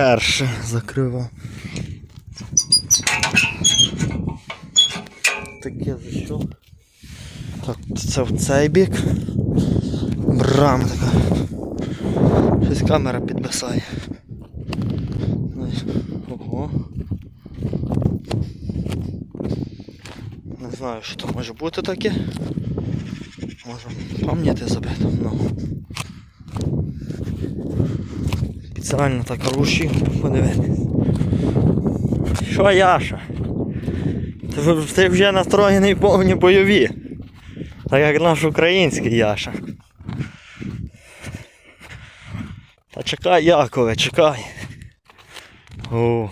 перше закривав. Таке за що? Так, це в цей бік. Брама така. Щось камера підвисає. Ой, Ого. Не знаю, що то може бути таке. Може пам'яти забити. Ну. Спеціально так руші подивитись. Що Яша? Ти, вже настроєний повні бойові. Так як наш український Яша. Та чекай, Якове, чекай. О.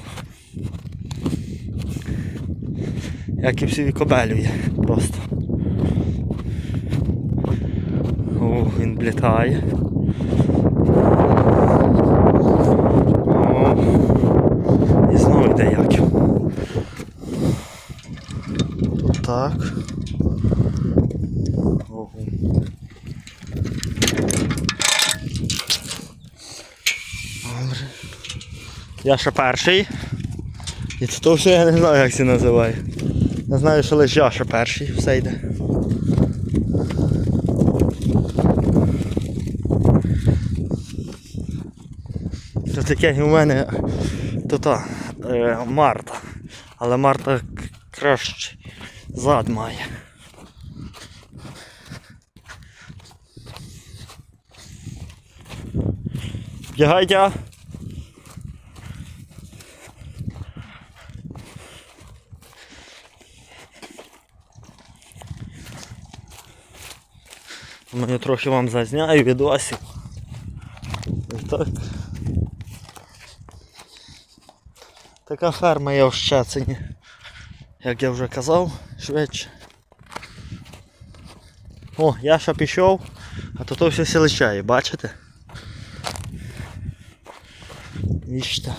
Як і всі кобелює просто. О, він влітає. О. І знову йде Яків. Тут так. Ого. Добре. Я ще перший. І це то все я не знаю, як це називає. Я знаю, що лише я ще перший, все йде. Це таке у мене то та, е, Марта. Але Марта краще зад має. Ну, я трохи вам зазняю відосів. Так. Така ферма є в Щецині. Як я вже казав, швидше. О, я ще пішов, а то то все селищає, бачите? Віжте.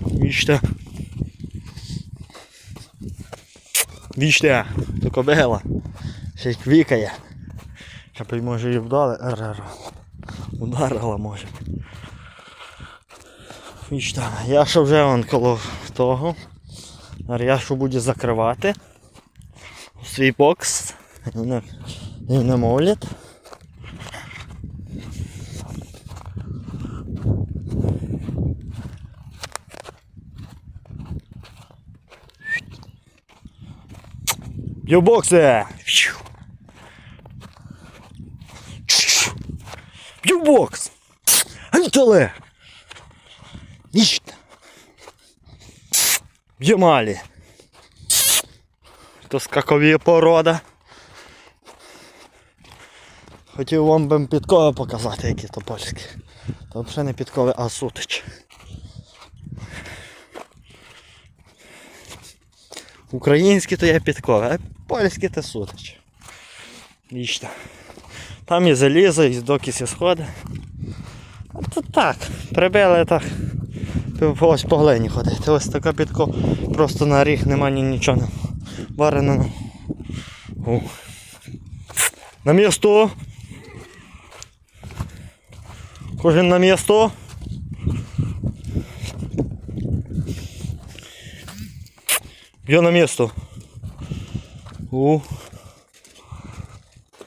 Віжте. Віжте, то кобила. Ще й квікає. Ще б може і вдали. Р-р. Ударила може. Віжте, я ще вже вон коло того. Що буду закривати. Свій бокс. І не, молять. Б'юбокси! Б'юбокс! Антале! Ніщт! Б'ємалі! То скакові порода. Хотів вам би підкови показати, які то польські. То взагалі не підкови, а сутич. Українські то є підкови, а польські то сутич. Вічно. Там і залізо, і докись і сходи. А то так, прибили так. Ось по глині ходити. Ось така підко просто на ріг нема ні нічого варено. На місто. Кожен на місто. Б'ю на місто. У.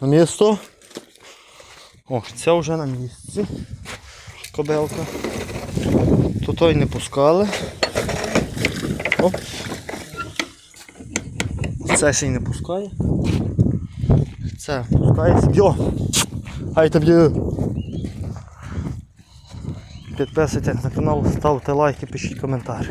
На місто. О, це вже на місці. Кобелка. Тут той не пускали. Оп. Це ще й не пускає. Це пускається. Йо! Ай тобі. Підписуйтесь на канал, ставте лайки, пишіть коментарі.